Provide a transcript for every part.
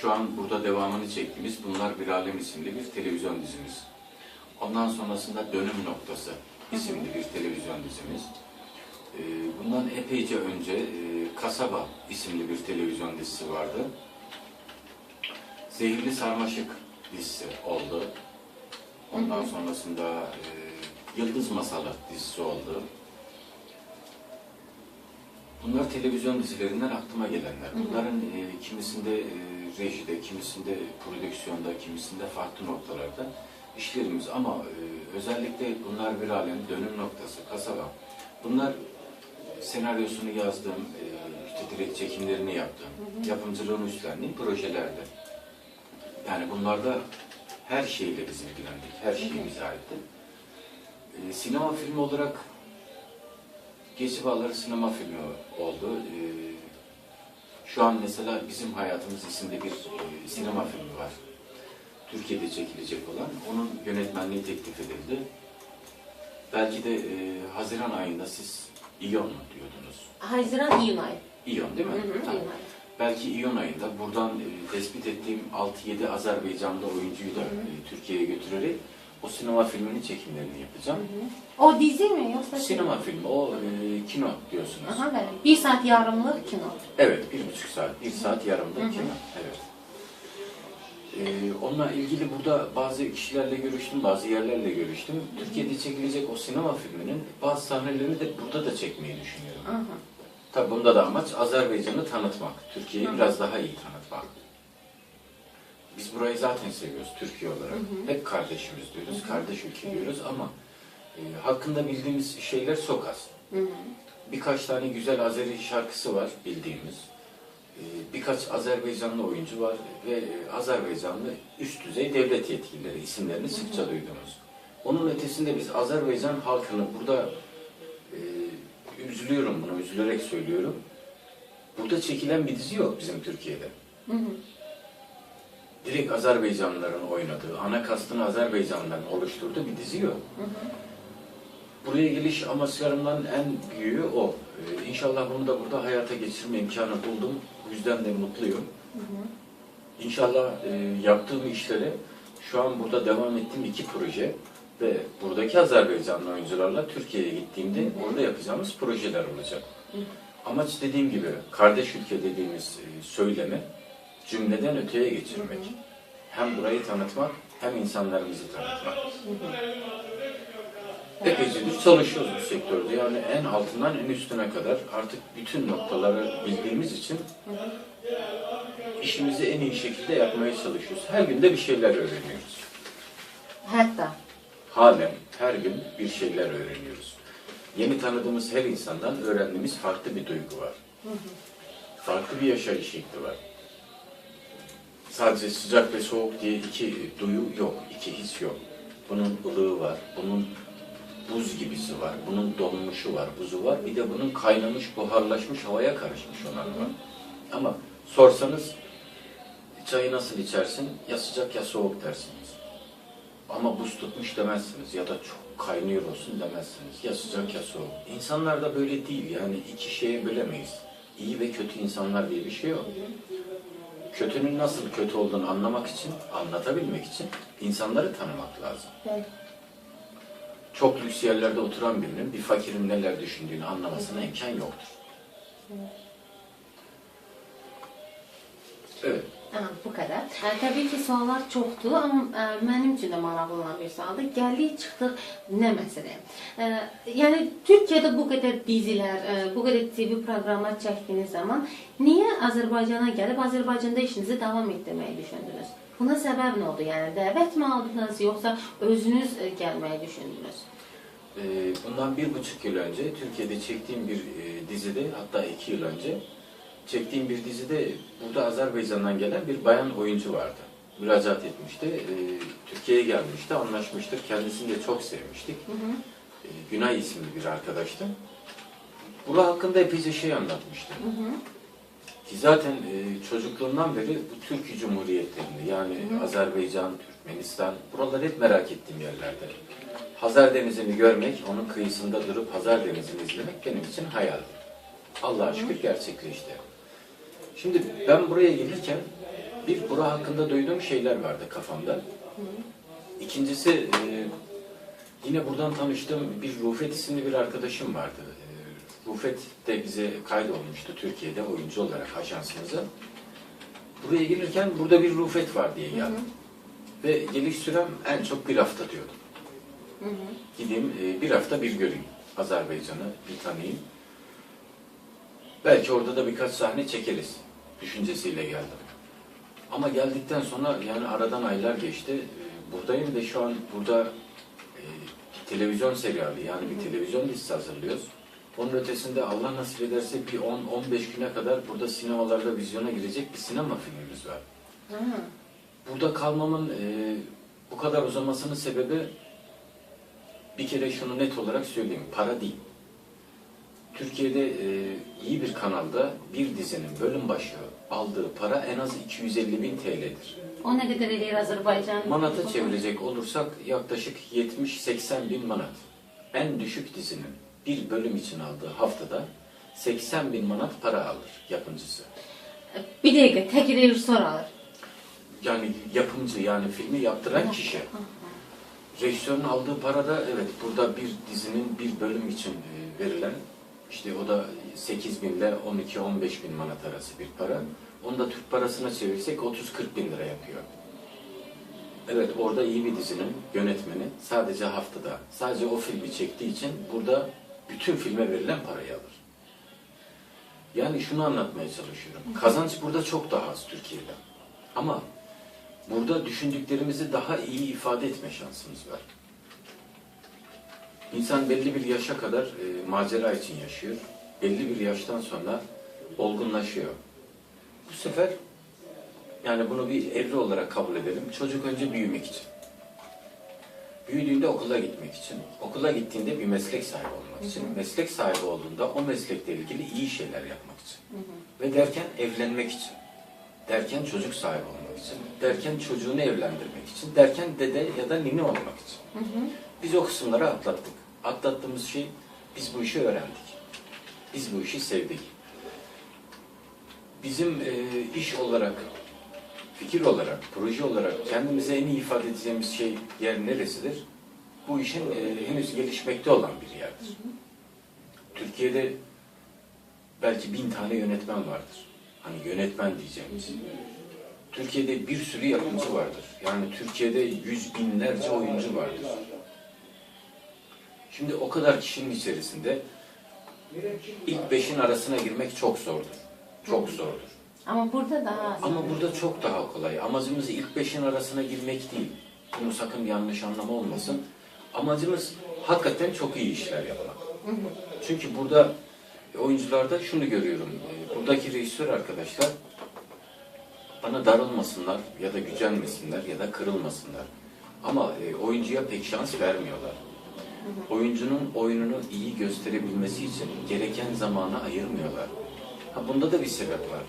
Şu an burada devamını çektiğimiz Bunlar Bir Alem isimli bir televizyon dizimiz. Ondan sonrasında Dönüm Noktası isimli bir televizyon dizimiz. Ee, Bundan epeyce önce e, Kasaba isimli bir televizyon dizisi vardı. Zehirli Sarmaşık dizisi oldu. Ondan sonrasında e, Yıldız Masalı dizisi oldu. Bunlar televizyon dizilerinden aklıma gelenler. Bunların e, kimisinde rejide, kimisinde prodüksiyonda, kimisinde farklı noktalarda işlerimiz ama e, özellikle bunlar bir alem, dönüm noktası, kasaba. Bunlar senaryosunu yazdığım, e, işte direkt çekimlerini yaptığım, yapımcılığını üstlendiğim projelerde. Yani bunlarda her şeyle biz ilgilendik, her şeyimize aitti. E, sinema filmi olarak Bağları sinema filmi oldu. E, şu an mesela Bizim Hayatımız isimli bir e, sinema filmi var. Türkiye'de çekilecek olan. Onun yönetmenliği teklif edildi. Belki de e, Haziran ayında siz İyon mu diyordunuz? Haziran İyun ayı. İyon değil mi? Hı hı, Tamam. İyun ayı. Belki İyon ayında buradan e, tespit ettiğim 6-7 Azerbaycanlı oyuncuyu da e, Türkiye'ye götürerek o sinema filminin çekimlerini yapacağım. O dizi mi yoksa? Sinema filmi, o e, kino diyorsunuz. Aha, böyle. Bir saat yarımlık kino. Evet, bir buçuk saat, bir saat yarımda Hı hı. kino. Evet. Ee, onunla ilgili burada bazı kişilerle görüştüm, bazı yerlerle görüştüm. Türkiye'de çekilecek o sinema filminin bazı sahnelerini de burada da çekmeyi düşünüyorum. Aha. Tabii bunda da amaç Azerbaycan'ı tanıtmak, Türkiye'yi Hı. biraz daha iyi tanıtmak. Biz burayı zaten seviyoruz Türkiye olarak. Hep kardeşimiz diyoruz, kardeş ülke diyoruz ama e, hakkında bildiğimiz şeyler çok az. Hı hı. Birkaç tane güzel Azeri şarkısı var bildiğimiz. Ee, Birkaç Azerbaycanlı oyuncu var ve e, Azerbaycanlı üst düzey devlet yetkilileri isimlerini sıkça duydunuz. Onun ötesinde biz Azerbaycan halkını burada e, üzülüyorum bunu, üzülerek söylüyorum. Burada çekilen bir dizi yok bizim Türkiye'de. Hı hı. Direkt Azerbaycanlıların oynadığı, ana kastını Azerbaycanlıların oluşturduğu bir dizi yok. Hı hı. Buraya geliş amaçlarımdan en büyüğü o. Ee, İnşallah bunu da burada hayata geçirme imkanı buldum. Bu yüzden de mutluyum. Hı hı. İnşallah e, yaptığım işleri şu an burada devam ettiğim iki proje ve buradaki Azerbaycanlı oyuncularla Türkiye'ye gittiğimde orada yapacağımız projeler olacak. Hı. Amaç dediğim gibi kardeş ülke dediğimiz e, söylemi cümleden öteye geçirmek. Hem burayı tanıtmak hem insanlarımızı tanıtmak. Epeycedir çalışıyoruz bu sektörde. Yani en altından en üstüne kadar artık bütün noktaları bildiğimiz için işimizi en iyi şekilde yapmaya çalışıyoruz. Her gün de bir şeyler öğreniyoruz. Hatta. Halen her gün bir şeyler öğreniyoruz. Yeni tanıdığımız her insandan öğrendiğimiz farklı bir duygu var. Farklı bir yaşayış şekli var. Sadece sıcak ve soğuk diye iki duyu yok, iki his yok. Bunun ılığı var, bunun buz gibisi var, bunun donmuşu var, buzu var. Bir de bunun kaynamış, buharlaşmış havaya karışmış olan var. Ama sorsanız çayı nasıl içersin? Ya sıcak ya soğuk dersiniz. Ama buz tutmuş demezsiniz ya da çok kaynıyor olsun demezsiniz. Ya sıcak ya soğuk. İnsanlar da böyle değil yani iki şeye bölemeyiz. İyi ve kötü insanlar diye bir şey yok. Kötünün nasıl kötü olduğunu anlamak için, anlatabilmek için insanları tanımak lazım. Evet. Çok lüks yerlerde oturan birinin bir fakirin neler düşündüğünü anlamasına imkan yoktur. Evet. Bu kadar. E, təbii ki, suallar çoxdur, amma e, mənim üçün də maraqlı olan bir sualdır. Gəldik, çıxdıq nə məsələyə? E, yəni Türkiyədə bu qədər dizilər, e, bu qədər TV proqramlar çəkdiyiniz zaman niyə Azərbaycana gəlib Azərbaycanda işinizi davam etdirməyi düşündünüz? Buna səbəb nə oldu? Yəni dəvət mi aldınız, yoxsa özünüz e, gəlməyi düşündünüz? Bundan bir buçuk yıl önce Türkiye'de çektiğim bir e, dizide, hatta iki yıl önce çektiğim bir dizide burada Azerbaycan'dan gelen bir bayan oyuncu vardı. Müracaat etmişti. Ee, Türkiye'ye gelmişti, anlaşmıştık. Kendisini de çok sevmiştik. Hı hı. Ee, Günay isimli bir arkadaştı. Bura hakkında epeyce şey anlatmıştı. Hı hı. Ki zaten e, çocukluğumdan beri bu Türkiye Cumhuriyetlerinde yani Hı hı. Azerbaycan, Türkmenistan buraları hep merak ettiğim yerlerde. Hazar Denizi'ni görmek, onun kıyısında durup Hazar Denizi'ni izlemek benim için hayaldi. Allah'a şükür gerçekleşti. Şimdi ben buraya gelirken bir bura hakkında duyduğum şeyler vardı kafamda. İkincisi e, yine buradan tanıştığım bir Rufet isimli bir arkadaşım vardı. E, Rufet de bize kaydolmuştu Türkiye'de oyuncu olarak ajansımıza. Buraya gelirken burada bir Rufet var diye geldim. Ve geliş sürem en çok bir hafta diyordum. Gideyim e, bir hafta bir göreyim Azerbaycan'ı, bir tanıyayım. Belki orada da birkaç sahne çekeriz düşüncesiyle geldim. Ama geldikten sonra yani aradan aylar geçti. E, Buradayım ve şu an burada e, televizyon seriali yani bir televizyon dizisi hazırlıyoruz. Onun ötesinde Allah nasip ederse bir 10-15 güne kadar burada sinemalarda vizyona girecek bir sinema filmimiz var. Burada kalmamın e, bu kadar uzamasının sebebi bir kere şunu net olarak söyleyeyim. Para değil. Türkiye'de e, iyi bir kanalda bir dizinin bölüm başı aldığı para en az 250 bin TL'dir. O ne kadar eləyir Azərbaycan? Manata çevirecek olursak yaklaşık 70-80 bin manat. En düşük dizinin bir bölüm için aldığı haftada 80 bin manat para alır yapımcısı. Bir dəqiqə, tək rejissor alır. Yani yapımcı yani filmi yaptıran kişi. Rejisörün aldığı para da evet burada bir dizinin bir bölüm için e, verilen işte o da 8 bin ile 12-15 bin manat arası bir para. Onu da Türk parasına çevirsek 30-40 bin lira yapıyor. Evet orada iyi bir dizinin yönetmeni sadece haftada sadece o filmi çektiği için burada bütün filme verilen parayı alır. Yani şunu anlatmaya çalışıyorum. Kazanç burada çok daha az Türkiye'de. Ama burada düşündüklerimizi daha iyi ifade etme şansımız var. İnsan belli bir yaşa kadar e, macera için yaşıyor. Belli bir yaştan sonra olgunlaşıyor. Bu sefer yani bunu bir evre olarak kabul edelim. Çocuk önce büyümek için. Büyüdüğünde okula gitmek için. Okula gittiğinde bir meslek sahibi olmak için. Meslek sahibi olduğunda o meslekle ilgili iyi şeyler yapmak için. Ve derken evlenmek için. Derken çocuk sahibi olmak için. Derken çocuğunu evlendirmek için. Derken dede ya da nine olmak için. Biz o kısımları atlattık. Atlattığımız şey biz bu işi öğrendik. Biz bu işi sevdik. Bizim e, iş olarak, fikir olarak, proje olarak kendimize en iyi ifade edeceğimiz şey yer neresidir? Bu işin e, henüz gelişmekte olan bir yerdir. Türkiye'de belki bin tane yönetmen vardır. Hani yönetmen diyeceğimiz. Türkiye'de bir sürü yapımcı vardır. Yani Türkiye'de yüz binlerce oyuncu vardır. Şimdi o kadar kişinin içerisinde ilk beşin arasına girmek çok zordur. Çok zordur. Amma burada daha. Ama burada çok daha kolay. Amacımız ilk beşin arasına girmek değil. Bunu sakın yanlış anlama olmasın. Amacımız hakikaten çok iyi işler yapmak. Çünkü burada oyuncularda şunu görüyorum. E, Buradaki rejisör arkadaşlar bana darılmasınlar ya da gücenmesinler ya da kırılmasınlar. Ama e, oyuncuya pek şans vermiyorlar. Oyuncunun oyununu iyi gösterebilmesi için gereken zamanı ayırmıyorlar. Ha, bunda da bir sebep var.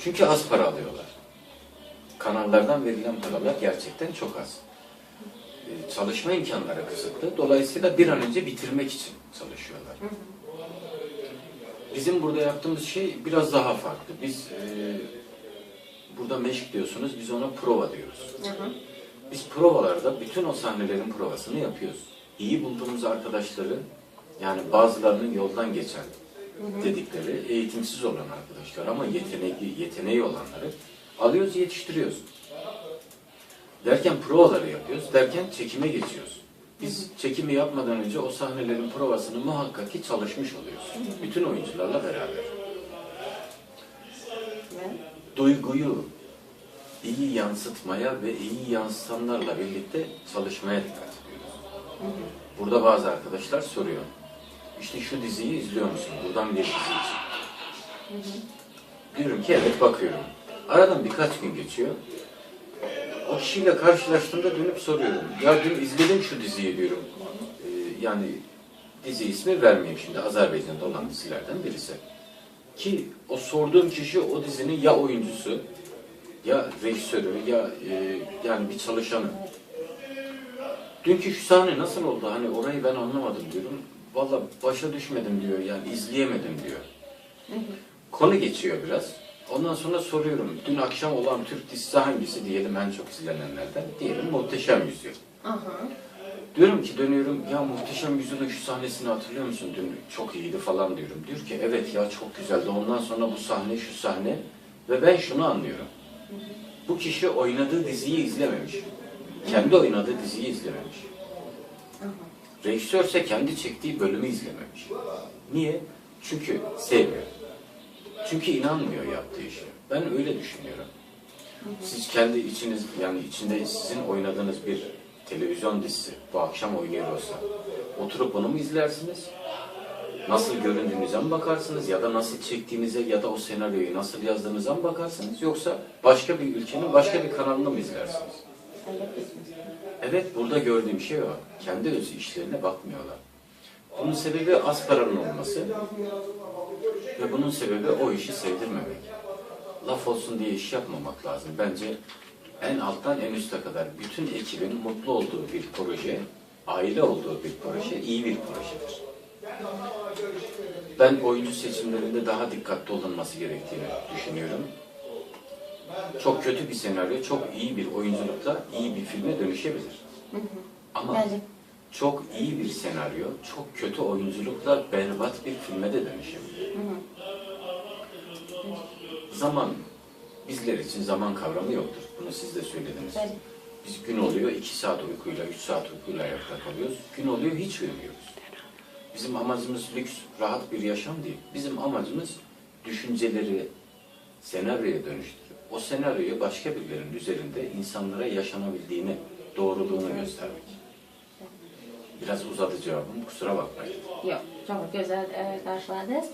Çünkü az para alıyorlar. Kanallardan verilen paralar gerçekten çok az. E, Çalışma imkanları kısıtlı. Dolayısıyla bir an önce bitirmek için çalışıyorlar. Bizim burada yaptığımız şey biraz daha farklı. Biz e, burada meşk diyorsunuz, biz ona prova diyoruz. Biz provalarda bütün o sahnelerin provasını yapıyoruz. İyi bulduğumuz arkadaşları, yani bazılarının yoldan geçen dedikleri eğitimsiz olan arkadaşlar ama yetenekli, yeteneği olanları alıyoruz, yetiştiriyoruz. Derken provaları yapıyoruz, derken çekime geçiyoruz. Biz çekimi yapmadan önce o sahnelerin provasını muhakkak ki çalışmış oluyoruz. Bütün oyuncularla beraber. Duyguyu iyi yansıtmaya ve iyi yansıtanlarla birlikte çalışmaya dikkat. Burada bazı arkadaşlar soruyor. İşte şu diziyi izliyor musun? Buradan bir dizi için. Diyorum ki evet bakıyorum. Aradan birkaç gün geçiyor. O kişiyle karşılaştığımda dönüp soruyorum. Ya dün izledim şu diziyi diyorum. Ee, yani dizi ismi vermeyeyim şimdi. Azerbaycan'da olan dizilerden birisi. Ki o sorduğum kişi o dizinin ya oyuncusu ya rejisörü ya e, yani bir çalışanı. Dünkü şu sahne nasıl oldu? Hani orayı ben anlamadım diyorum. Valla başa düşmedim diyor yani izleyemedim diyor. Konu geçiyor biraz. Ondan sonra soruyorum. Dün akşam olan Türk dizisi hangisi diyelim en çok izlenenlerden? Diyelim Muhteşem Yüzyıl. Aha. Diyorum ki dönüyorum ya Muhteşem Yüzyıl'ın şu sahnesini hatırlıyor musun? Dün çok iyiydi falan diyorum. Diyor ki evet ya çok güzeldi. Ondan sonra bu sahne şu sahne. Ve ben şunu anlıyorum. Bu kişi oynadığı diziyi izlememiş. Kendi oynadığı diziyi izlememiş. Rejisörse kendi çektiği bölümü izlememiş. Niye? Çünkü sevmiyor. Çünkü inanmıyor yaptığı işe. Ben öyle düşünüyorum. Siz kendi içiniz, yani içinde sizin oynadığınız bir televizyon dizisi bu akşam oynuyor olsa oturup onu mu izlersiniz? Nasıl göründüğünüze mi bakarsınız ya da nasıl çektiğinize ya da o senaryoyu nasıl yazdığınıza mı bakarsınız yoksa başka bir ülkenin başka bir kanalını mı izlersiniz? Evet, burada gördüğüm şey o. Kendi öz işlerine bakmıyorlar. Bunun sebebi az paranın olması ve bunun sebebi o işi sevdirmemek. Laf olsun diye iş yapmamak lazım. Bence en alttan en üste kadar bütün ekibin mutlu olduğu bir proje, aile olduğu bir proje, iyi bir projedir. Ben oyuncu seçimlerinde daha dikkatli olunması gerektiğini düşünüyorum. Çok kötü bir senaryo, çok iyi bir oyunculukla iyi bir filme dönüşebilir. Ama Bence. çok iyi bir senaryo, çok kötü oyunculukla berbat bir filme de dönüşebilir. Zaman, bizler için zaman kavramı yoktur. Bunu siz de söylediniz. Bence. Biz gün oluyor, iki saat uykuyla, üç saat uykuyla ayakta kalıyoruz. Gün oluyor, hiç uyumuyoruz. Bizim amacımız lüks, rahat bir yaşam değil. Bizim amacımız düşünceleri senaryoya dönüştürüp, o senaryoyu başka birilerinin üzerinde insanlara yaşanabildiğini, doğruluğunu göstermek. Biraz uzadı cevabım, kusura bakmayın. Yox, çox gözəl ə, qarşıladınız.